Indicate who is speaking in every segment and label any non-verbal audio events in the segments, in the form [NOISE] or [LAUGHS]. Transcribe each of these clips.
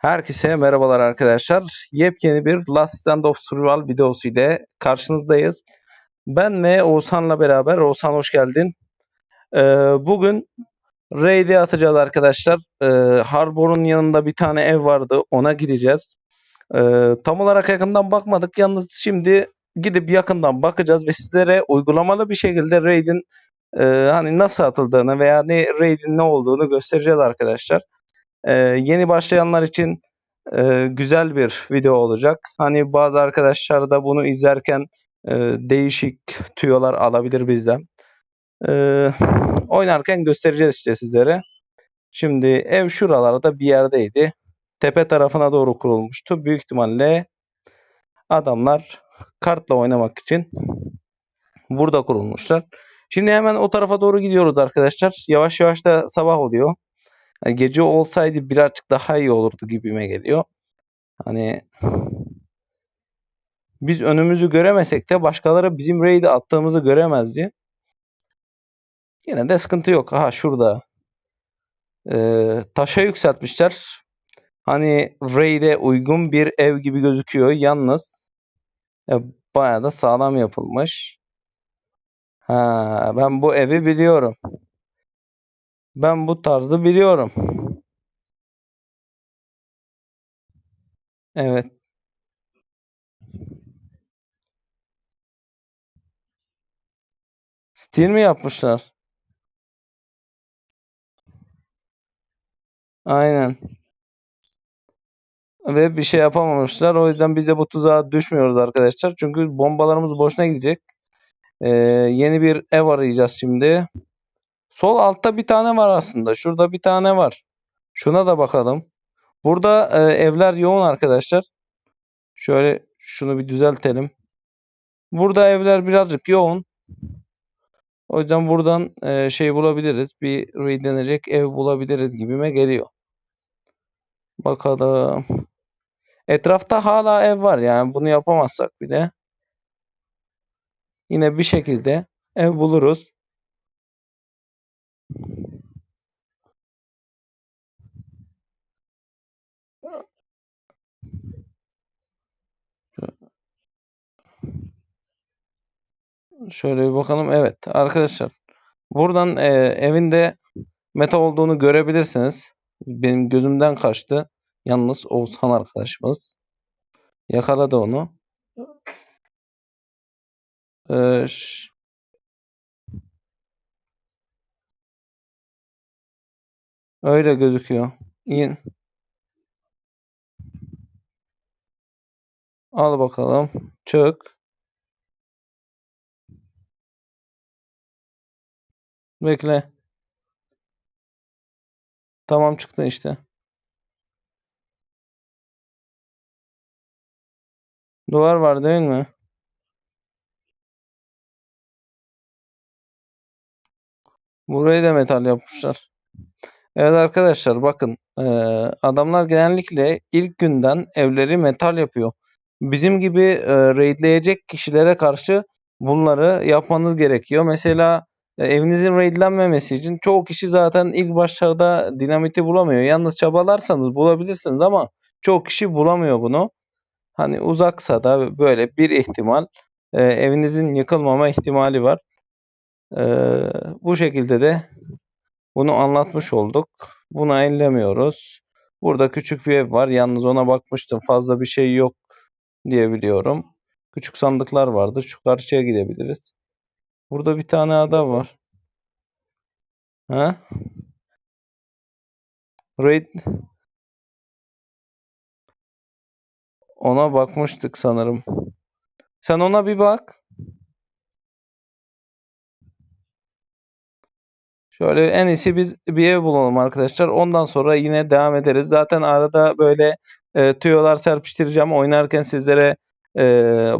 Speaker 1: Herkese merhabalar arkadaşlar. Yepyeni bir Last Stand of Survival videosu ile karşınızdayız. Ben ve Oğuzhan'la beraber. Oğuzhan hoş geldin. Ee, bugün raid'e atacağız arkadaşlar. Ee, Harbor'un yanında bir tane ev vardı. Ona gideceğiz. Ee, tam olarak yakından bakmadık. Yalnız şimdi gidip yakından bakacağız ve sizlere uygulamalı bir şekilde raid'in e, hani nasıl atıldığını veya ne raid'in ne olduğunu göstereceğiz arkadaşlar. Ee, yeni başlayanlar için e, güzel bir video olacak. Hani bazı arkadaşlar da bunu izlerken e, değişik tüyolar alabilir bizden. E, oynarken göstereceğiz işte sizlere. Şimdi ev şuralarda bir yerdeydi. Tepe tarafına doğru kurulmuştu. Büyük ihtimalle adamlar kartla oynamak için burada kurulmuşlar. Şimdi hemen o tarafa doğru gidiyoruz arkadaşlar. Yavaş yavaş da sabah oluyor. Yani gece olsaydı birazcık daha iyi olurdu gibime geliyor. Hani biz önümüzü göremesek de başkaları bizim raid'i attığımızı göremezdi. Yine de sıkıntı yok. Aha şurada. Ee, taşa yükseltmişler. Hani raid'e uygun bir ev gibi gözüküyor. Yalnız e, bayağı da sağlam yapılmış. Ha, ben bu evi biliyorum. Ben bu tarzı biliyorum. Evet. Stil mi yapmışlar? Aynen. Ve bir şey yapamamışlar. O yüzden biz de bu tuzağa düşmüyoruz arkadaşlar. Çünkü bombalarımız boşuna gidecek. Ee, yeni bir ev arayacağız şimdi. Sol altta bir tane var aslında. Şurada bir tane var. Şuna da bakalım. Burada e, evler yoğun arkadaşlar. Şöyle şunu bir düzeltelim. Burada evler birazcık yoğun. O yüzden buradan e, şey bulabiliriz. Bir raidlenecek ev bulabiliriz gibime geliyor. Bakalım. Etrafta hala ev var yani bunu yapamazsak bile yine bir şekilde ev buluruz. Şöyle bir bakalım. Evet arkadaşlar. Buradan e, evinde meta olduğunu görebilirsiniz. Benim gözümden kaçtı. Yalnız Oğuzhan arkadaşımız. Yakaladı onu. Ş- öyle gözüküyor. İyi. Al bakalım. Çök. Bekle. Tamam çıktı işte. Duvar var değil mi? Burayı da metal yapmışlar. Evet arkadaşlar bakın adamlar genellikle ilk günden evleri metal yapıyor. Bizim gibi eee, raidleyecek kişilere karşı bunları yapmanız gerekiyor. Mesela e, evinizin raidlenmemesi için çoğu kişi zaten ilk başlarda dinamiti bulamıyor. Yalnız çabalarsanız bulabilirsiniz ama çoğu kişi bulamıyor bunu. Hani uzaksa da böyle bir ihtimal e, evinizin yıkılmama ihtimali var. E, bu şekilde de bunu anlatmış olduk. Bunu ellemiyoruz. Burada küçük bir ev var. Yalnız ona bakmıştım. Fazla bir şey yok diye biliyorum. Küçük sandıklar vardı. Şu karşıya gidebiliriz. Burada bir tane ada var. Ha? Raid ona bakmıştık sanırım. Sen ona bir bak. Şöyle en iyisi biz bir ev bulalım arkadaşlar. Ondan sonra yine devam ederiz. Zaten arada böyle e, tüyolar serpiştireceğim. Oynarken sizlere e,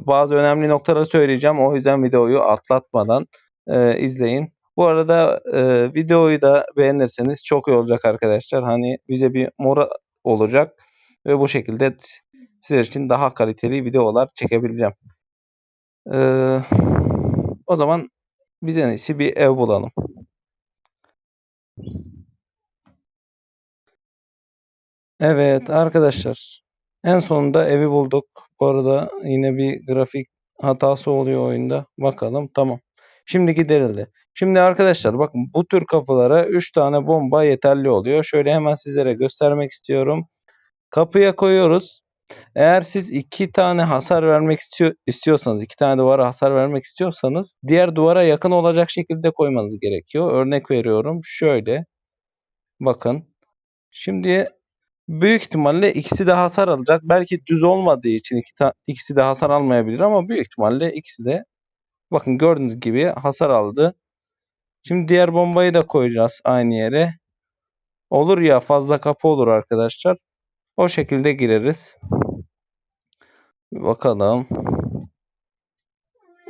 Speaker 1: bazı önemli noktaları söyleyeceğim. O yüzden videoyu atlatmadan e, izleyin. Bu arada e, videoyu da beğenirseniz çok iyi olacak arkadaşlar. Hani bize bir moral olacak ve bu şekilde sizler için daha kaliteli videolar çekebileceğim. E, o zaman biz en iyisi bir ev bulalım. Evet arkadaşlar. En sonunda evi bulduk. Bu arada yine bir grafik hatası oluyor oyunda. Bakalım tamam. Şimdi giderildi. Şimdi arkadaşlar bakın bu tür kapılara 3 tane bomba yeterli oluyor. Şöyle hemen sizlere göstermek istiyorum. Kapıya koyuyoruz. Eğer siz iki tane hasar vermek istiyor, istiyorsanız, iki tane duvara hasar vermek istiyorsanız diğer duvara yakın olacak şekilde koymanız gerekiyor. Örnek veriyorum. Şöyle. Bakın. Şimdi büyük ihtimalle ikisi de hasar alacak. Belki düz olmadığı için iki ta- ikisi de hasar almayabilir ama büyük ihtimalle ikisi de bakın gördüğünüz gibi hasar aldı. Şimdi diğer bombayı da koyacağız aynı yere. Olur ya fazla kapı olur arkadaşlar. O şekilde gireriz. Bir bakalım.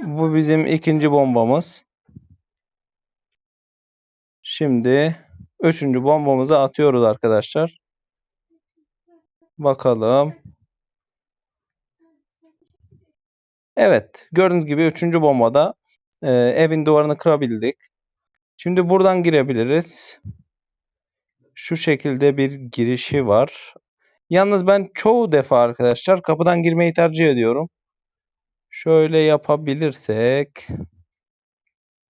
Speaker 1: Bu bizim ikinci bombamız. Şimdi üçüncü bombamızı atıyoruz arkadaşlar. Bakalım. Evet. Gördüğünüz gibi üçüncü bombada e, evin duvarını kırabildik. Şimdi buradan girebiliriz. Şu şekilde bir girişi var. Yalnız ben çoğu defa arkadaşlar kapıdan girmeyi tercih ediyorum. Şöyle yapabilirsek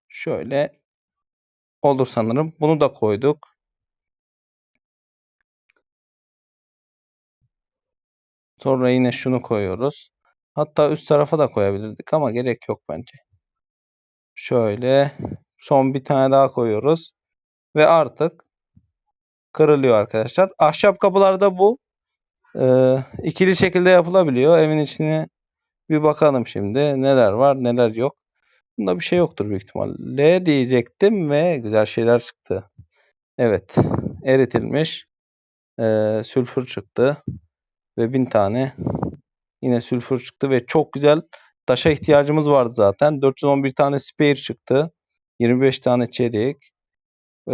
Speaker 1: şöyle olur sanırım. Bunu da koyduk. Sonra yine şunu koyuyoruz. Hatta üst tarafa da koyabilirdik ama gerek yok bence. Şöyle son bir tane daha koyuyoruz. Ve artık kırılıyor arkadaşlar. Ahşap kapılarda bu e, ikili şekilde yapılabiliyor. Evin içine bir bakalım şimdi. Neler var neler yok. Bunda bir şey yoktur büyük ihtimalle diyecektim ve güzel şeyler çıktı. Evet eritilmiş e, sülfür çıktı ve bin tane yine sülfür çıktı ve çok güzel taşa ihtiyacımız vardı zaten. 411 tane spare çıktı. 25 tane çelik. Ee,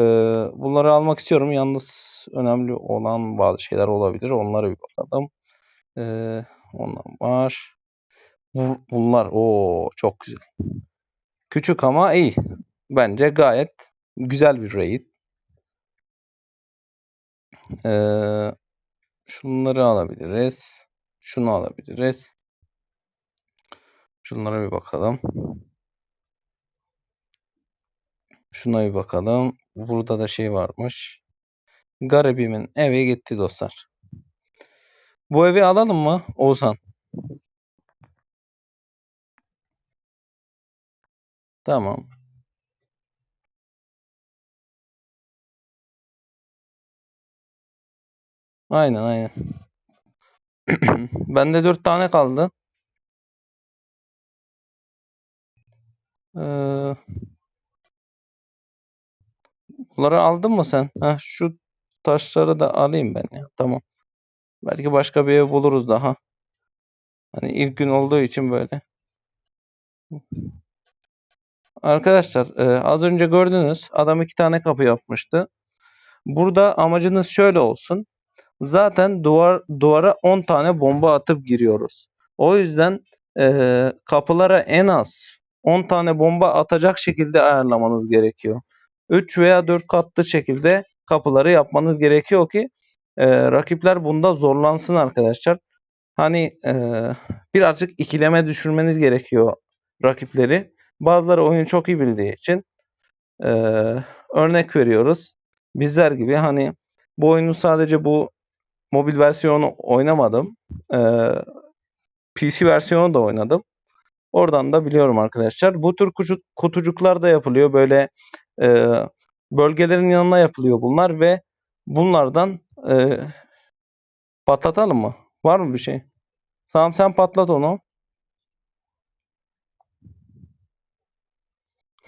Speaker 1: bunları almak istiyorum. Yalnız önemli olan bazı şeyler olabilir. Onlara bir bakalım. Ee, onlar var. Bu- Bunlar o çok güzel. Küçük ama iyi. Bence gayet güzel bir raid. Ee, şunları alabiliriz. Şunu alabiliriz. Şunlara bir bakalım. Şuna bir bakalım. Burada da şey varmış. Garibimin evi gitti dostlar. Bu evi alalım mı Oğuzhan? Tamam. Aynen aynen. [CLEARS THROAT] Bende 4 tane kaldı. Ee, bunları aldın mı sen? Heh, şu taşları da alayım ben ya. Tamam. Belki başka bir ev buluruz daha. Hani ilk gün olduğu için böyle. Arkadaşlar e, az önce gördünüz adam iki tane kapı yapmıştı. Burada amacınız şöyle olsun. Zaten duvar duvara 10 tane bomba atıp giriyoruz. O yüzden e, kapılara en az 10 tane bomba atacak şekilde ayarlamanız gerekiyor. 3 veya 4 katlı şekilde kapıları yapmanız gerekiyor ki e, rakipler bunda zorlansın arkadaşlar. Hani e, birazcık ikileme düşürmeniz gerekiyor rakipleri. Bazıları oyunu çok iyi bildiği için e, örnek veriyoruz. Bizler gibi hani bu oyunu sadece bu mobil versiyonu oynamadım. E, PC versiyonu da oynadım. Oradan da biliyorum arkadaşlar. Bu tür kutu- kutucuklar da yapılıyor. Böyle e, bölgelerin yanına yapılıyor bunlar ve bunlardan e, patlatalım mı? Var mı bir şey? Tamam sen patlat onu.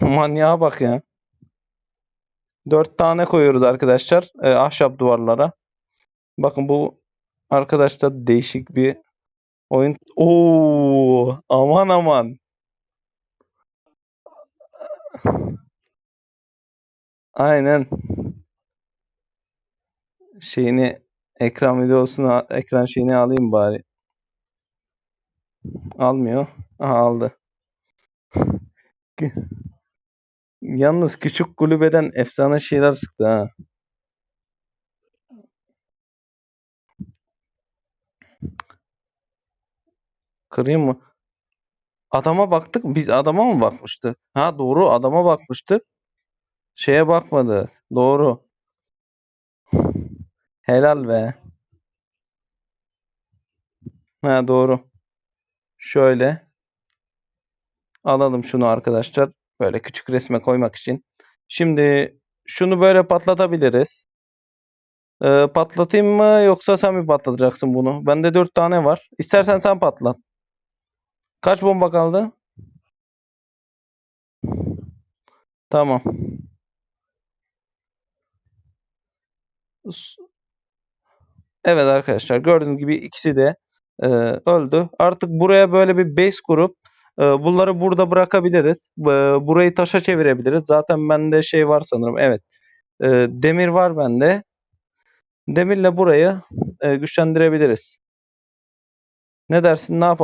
Speaker 1: [LAUGHS] Manyağa bak ya. Dört tane koyuyoruz arkadaşlar. e, ahşap duvarlara. Bakın bu arkadaşlar değişik bir oyun. Oo, aman aman. Aynen. Şeyini ekran videosunu ekran şeyini alayım bari. Almıyor. Aha aldı. Yalnız küçük kulübeden efsane şeyler çıktı ha. Kırayım mı? Adama baktık. Biz adama mı bakmıştık? Ha doğru adama bakmıştık. Şeye bakmadı. Doğru. Helal be. Ha doğru. Şöyle. Alalım şunu arkadaşlar. Böyle küçük resme koymak için. Şimdi şunu böyle patlatabiliriz. Ee, patlatayım mı yoksa sen mi patlatacaksın bunu? Bende 4 tane var. İstersen sen patlat. Kaç bomba kaldı? Tamam. Evet arkadaşlar gördüğünüz gibi ikisi de e, öldü. Artık buraya böyle bir base kurup e, bunları burada bırakabiliriz. E, burayı taşa çevirebiliriz. Zaten bende şey var sanırım. Evet. E, demir var bende. Demirle burayı e, güçlendirebiliriz. Ne dersin? Ne yapalım?